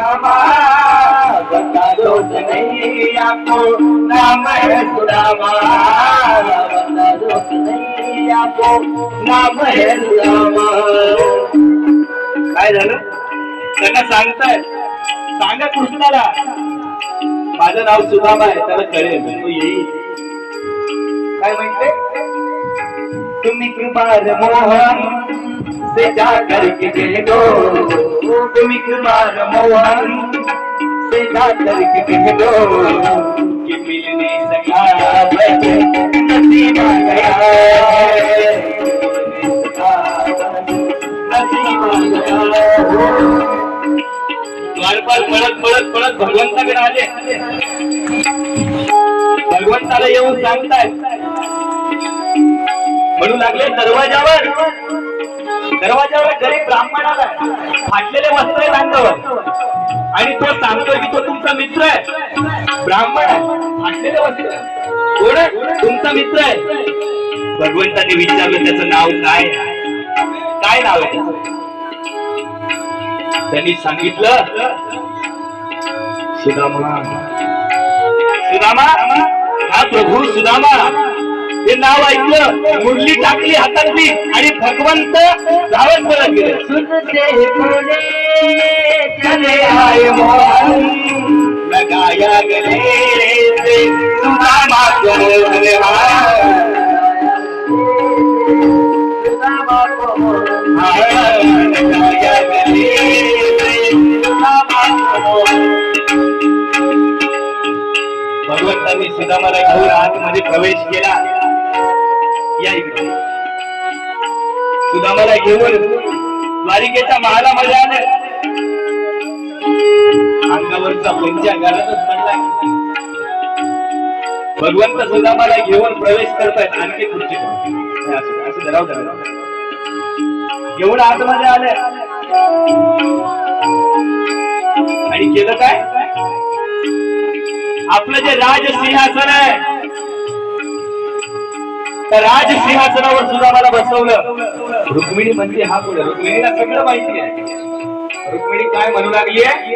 बता दो नाम है सुदामा बता दो नाम है सुदामा काय झालं? त्यांना सांगताय. सांगा कृष्णाला. माझं नाव सुदामा आहे त्याला कळेल. तो येईल काय म्हणते? तुम्ही कृपा मोहन से जा करके कह दो. तुम्ही कुमार मोहन करके कह दो कि सका गया द्वारपाल पळत पळत पळत भगवंताकडे आले भगवंताला येऊन सांगताय म्हणू लागले दरवाजावर. दरवाजावर गरीब ब्राह्मणाला फाटलेले वस्त्र आहे अंगावर आणि तो सांगतोय की तो तुमचा मित्र आहे. ब्राह्मण आहे. फाटलेले वस्त्र. कोण तुमचा मित्र आहे. भगवंताने विचारलं त्याचं नाव काय काय नाव आहे त्यांनी सांगितलं सुदामा. सुदामा? हा प्रभू सुदामा. नाव ऐकलं मुरली टाकली हातातली आणि भगवंत धावत परत गेले. चले मोहन. लगाया लगाया भगवंतांनी सुदामाला घेऊन आतमध्ये प्रवेश केला. या इकडे. सुदामाला घेऊन द्वारिकेच्या महाला मजा आले. अंगावरचा पंचा घरातच पडला भगवंत सुद्धा मला घेऊन प्रवेश करतायत आणखी खुर्ची असं असं धराव धराव घेऊन आतमध्ये आले. आणि केलं काय? आपलं जे राजसिंहासन आहे त्या राजसिंहासनावर सुद्धा मला बसवलं. रुक्मिणी म्हणजे हा पुढे रुक्मिणीला सगळं माहिती आहे. रुक्मिणी काय म्हणू लागली आहे